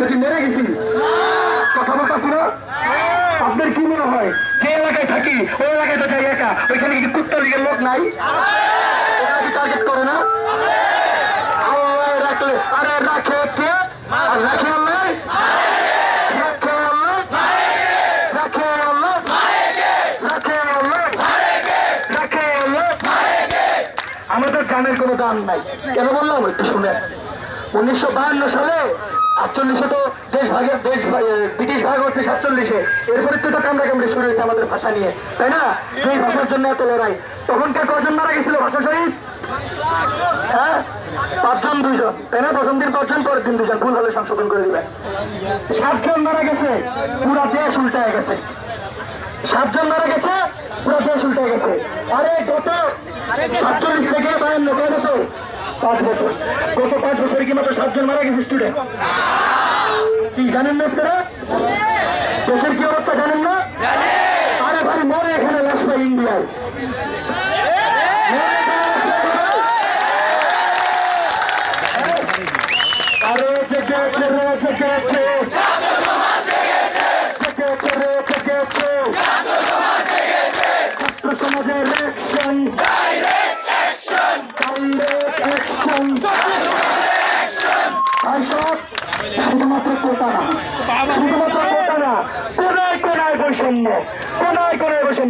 তো মেরে গেছি। কথা বলতেছি না? আপনার কি মনে হয়? যে এলাকায় থাকি, ওই এলাকায় যাই একা। ওইখানে কি কুত্তার দিকে লোক নাই? টার্গেট করে না? আল্লাহ রাখলে আরে রাখে আর রাখে আল্লাহ? আমাদের গানের কোনো গান নাই। কেন বললাম? একটু শুনে উনিশশো সালে আটচল্লিশে তো দেশ ভাগের দেশ ব্রিটিশ ভাগ হচ্ছে সাতচল্লিশে। এরপরে তো কামড়া কামড়ে শুরু হয়েছে আমাদের ভাষা নিয়ে। তাই না? যেই ভাষার জন্য এত লড়াই। তখনকার কজন মারা গেছিল ভাষা শহীদ? হ্যাঁ? দুইজন। তাই না? ভুল হলে করে গেছে, পুরা দেশ গেছে। সাতজন গেছে, পুরো দেশ গেছে। আরে, গত সাতচল্লিশ থেকে বায়ান্ন, কয় বছর? পাঁচ বছর গত পাঁচ বছরে কি মাত্র সাতজন মারা গেছে স্টুডেন্ট কি জানেন না আপনারা দেশের কি অবস্থা জানেন না আরে ভাই মরে এখানে লাশ পাই ইন্ডিয়ায় আরে রে জেগে আছে জেগে আছে রে জেগে আছে ছাত্র সমাজের অ্যাকশন ডাইরেক্ট অ্যাকশন আইসব শুধুমাত্র কোটা না শুধুমাত্র কোটা না কোনায় কোনায় বৈষম্য কোনায় কোনায় বৈষম্য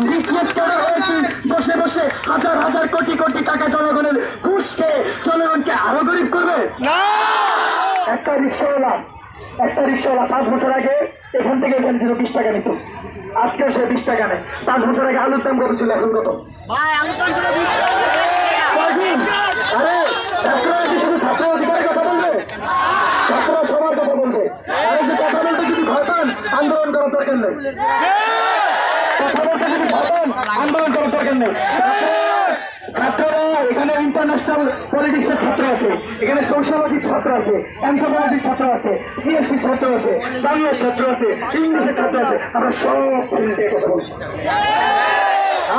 হ্যাঁ, বিসিএস হয়েছে। বসে বসে হাজার হাজার কোটি কোটি টাকা জনগণের ঘুষকে জনগণকে আরও গরিব করবে। একটা রিক্সাওয়ালা একটা রিক্সাওয়ালা পাঁচ বছর আগে এখান থেকে ছিল বিশ টাকা নিত। আজকে সে বিশ টাকা নেয়। পাঁচ বছর আগে আলুর দাম কত ছিল এখন কত? আরে ছাত্ররা কি শুধু ছাত্র অধিকারের কথা বলবে? ছাত্ররা সবার কথা বলবে। আরে যে কথা বলতে যদি ভয় পান আন্দোলন করার দরকার নেই। আন্দোলন করার দরকার নেই ছাত্ররা এখানে ইন্টারন্যাশনাল পলিটিক্সের ছাত্র আছে এখানে সোশ্যালজির ছাত্র আছে অ্যান্থ্রোপলজির ছাত্র আছে সিএসসি ছাত্র আছে বাংলার ছাত্র আছে ইংলিশের ছাত্র আছে আমরা সব কথা বলছি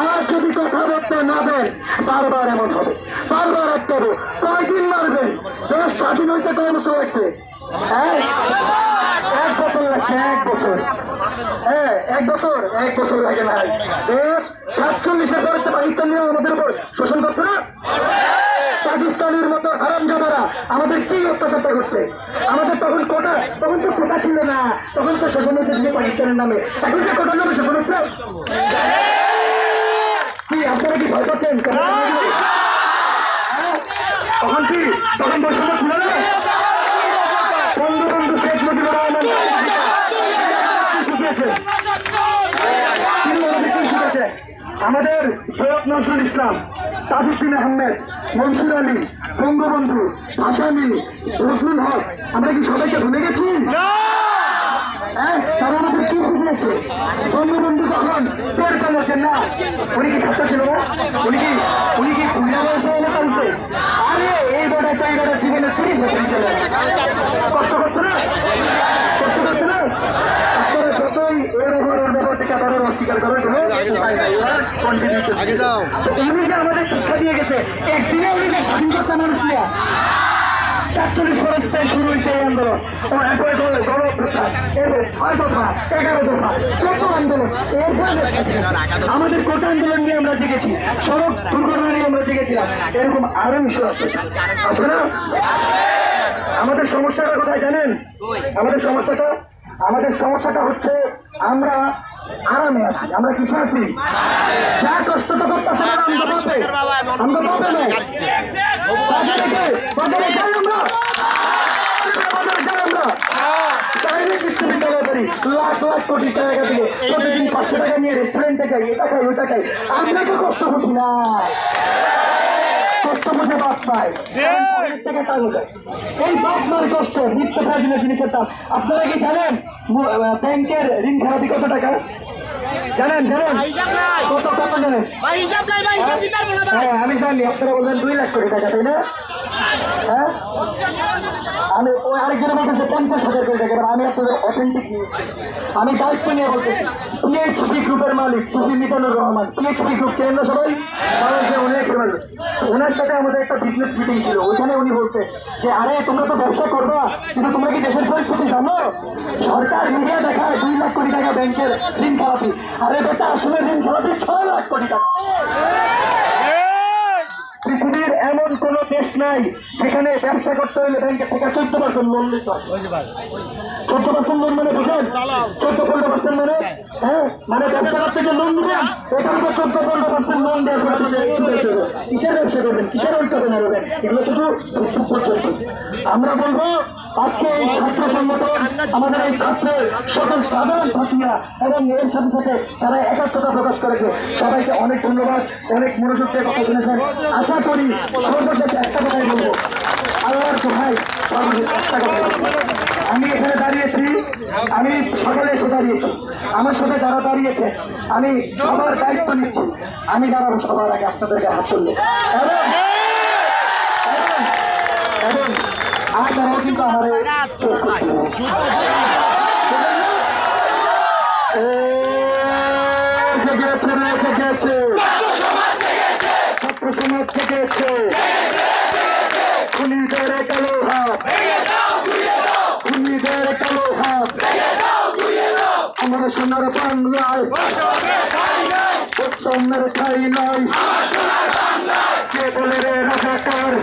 আর যদি কথা বলতে না দেন বারবার এমন হবে বারবার একটা হবে কয়দিন মারবেন দেশ স্বাধীন হইতে কয় বছর হ্যাঁ এক বছর লাগছে এক বছর হ্যাঁ এক বছর এক বছর লাগে না দেশ সাতচল্লিশের পরে তো পাকিস্তানিরা আমাদের উপর শোষণ করছে না? পাকিস্তানের মতো হারামজাদারা আমাদের কি অত্যাচারটা করছে? আমাদের তখন কোটা তখন তো কোটা ছিল না। তখন তো শোষণ হচ্ছে পাকিস্তানের নামে। এখন যে কোটার নামে শোষণ হচ্ছে? কি আপনারা কি ভয় পাচ্ছেন? হ্যাঁ? তখন কি তখন বৈষম্য ছিল না বন্ধু বন্ধু শেখ মুজিবুর রহমান কি শিখিয়েছে? তিনি আমাদের কি শিখেছে? আমাদের সৈয়দ নজরুল ইসলাম তাজুদ্দিন আহমেদ মনসুর আলী বঙ্গবন্ধু আসামি রসুল হক আমরা কি সবাইকে ভুলে গেছি? হ্যাঁ তারা আমাদের কি শিখিয়েছে? বঙ্গবন্ধু না উনি কি ছাত্র ছিল উনি কি উনি কি খুলনা আরে এই চাই গোটা জীবনে তিরিশ বছর চলে কষ্ট করছে না কষ্ট করছে না আপনারা যতই এর ওপর ওর ব্যাপার থেকে আপনারা অস্বীকার করেন কন্ট্রিবিউশন আগে যাও। উনি যে আমাদের শিক্ষা দিয়ে গেছে। একদিনে উনি যে মানুষ নিয়ে সাতচল্লিশ বছর থেকে শুরু হয়েছে এই আন্দোলন। একবার গণ গণ অভ্যুত্থান ছয় দফা এগারো দফা কত আন্দোলন। আমাদের কোটা আন্দোলন নিয়ে আমরা জেগেছি সড়ক দুর্ঘটনা নিয়ে আমরা জেগেছিলাম এরকম আরও আছে। আছে আমাদের সমস্যাটা কোথায় জানেন? আমাদের সমস্যাটা আমাদের সমস্যাটা হচ্ছে আমরা আরামে আছি, আমরা কিসে আছি? যা কষ্ট তো করতেছে আমরা পাবে না লাখ লাখ কোটি টাকা দিয়ে প্রতিদিন পাঁচশো টাকা নিয়ে রেস্টুরেন্টে যাই, এটা খাই ওটা খাই। আমরা তো কষ্ট করছি না। পায় অনেক টাকা কাজ হয়ে যায়। এই বাদ মার কষ্ট নিত্য প্রয়োজনীয় জিনিসের দাম। আপনারা কি জানেন ব্যাংকের ঋণ খেলাপি কত টাকা? জানেন জানেন। কত হ্যাঁ আমি জানি আপনারা বলবেন দুই লাখ কোটি টাকা তাই না? হ্যাঁ? আমি ওই আরেকজনের বলতেছে পঞ্চাশ হাজার কোটি টাকা আমি আপনাদের অথেন্টিক আমি দায়িত্ব নিয়ে বলতেছি পিএইচপি গ্রুপের মালিক? সুফি মিজানুর রহমান। PHP group? চেনেন না সবাই? বাংলাদেশে অনেক ফেমাস ওনার সাথে আমাদের একটা বিজনেস মিটিং ছিল। ওইখানে উনি বলছে যে আরে তোমরা তো ব্যবসা করবা কিন্তু তোমরা কি দেশের পরিস্থিতি জানো? সরকার মিডিয়া দেখায় দুই লাখ কোটি টাকা ব্যাংকের ঋণ খেলাপি আরে বেটা আসলে ছয় লাখ কোটি টাকা এমন কোন দেশ নাই যেখানে ব্যবসা করতে হলে ব্যাংকের থেকে চোদ্দ পার্সেন্ট লোন নিতে হয়। চোদ্দ পার্সেন্ট লোন মানে বুঝেন চোদ্দ পনেরো পার্সেন্ট মানে? হ্যাঁ? মানে ব্যবসা করতে গিয়ে লোন দিবেন এখানে তো চোদ্দ পনেরো পার্সেন্ট লোন দেওয়ার। কিসের ব্যবসা করবেন? কিসের ব্যবসা করবেন? এগুলো শুধু আমরা বলব, আজকে এই ছাত্র সংগঠন আমাদের এই ছাত্রের সকল সাধারণ ছাত্রীরা এবং এর সাথে সাথে যারা একাত্মতা প্রকাশ করেছে, সবাইকে অনেক ধন্যবাদ, অনেক মনোযোগ দিয়ে কথা শুনেছেন। আশা করি সর্বশেষে একটা কথাই বলব। আল্লাহর ভাই একটা কথা বলব। আমি এখানে দাঁড়িয়েছি, আমি সকালে এসে দাঁড়িয়েছি। আমার সাথে যারা দাঁড়িয়েছে, আমি সবার দায়িত্ব নিচ্ছি। আমি দাঁড়াবো সবার আগে আপনাদেরকে হাত তুললে। এবং কিন্তু আমার এই চোখ খুলছে না। ও, এসে গেছে রে, এসে গেছে। ছাত্র এসে খুনিদের কালো হাত। খুনিদের কালো হাত। আমার সোনার বাংলায়। উৎসবের ঠাই নয়। কে বলে রে রাজাকার?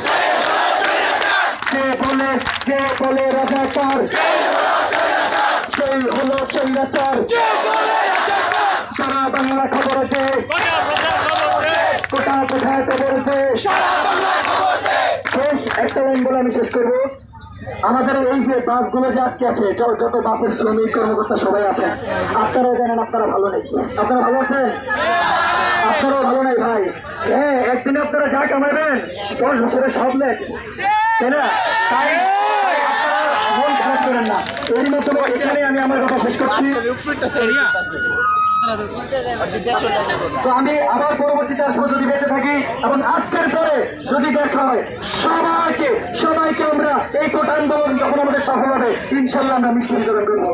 কে বলে কে বলে রাজাকার? সেই হলো চৈরাচার। সারা বাংলা খবর দে কোটা কোথায় খবর দে একটা লাইন বলে আমি শেষ করব। আমাদের এই যে বাসগুলো যে আজকে আছে যত যত বাসের শ্রমিক কর্মকর্তা সবাই আছেন আপনারাও জানেন আপনারা ভালো নেই। আপনারা ভালো আছেন? আপনারাও ভালো নেই ভাই। হ্যাঁ একদিনে আপনারা যা কামাবেন দশ বছরে সব নেই তাই না? তাই মন খারাপ করেন না। এর মতো এখানে আমি আমার কথা শেষ করছি। তো আমি আবার পরবর্তীতে আসব যদি বেঁচে থাকি এবং আজকের পরে যদি দেখা হয়, সবাইকে সবাইকে আমরা এই কোটা আন্দোলন যখন আমাদের সফল হবে, ইনশাল্লাহ আমরা মিষ্টি বিতরণ করব।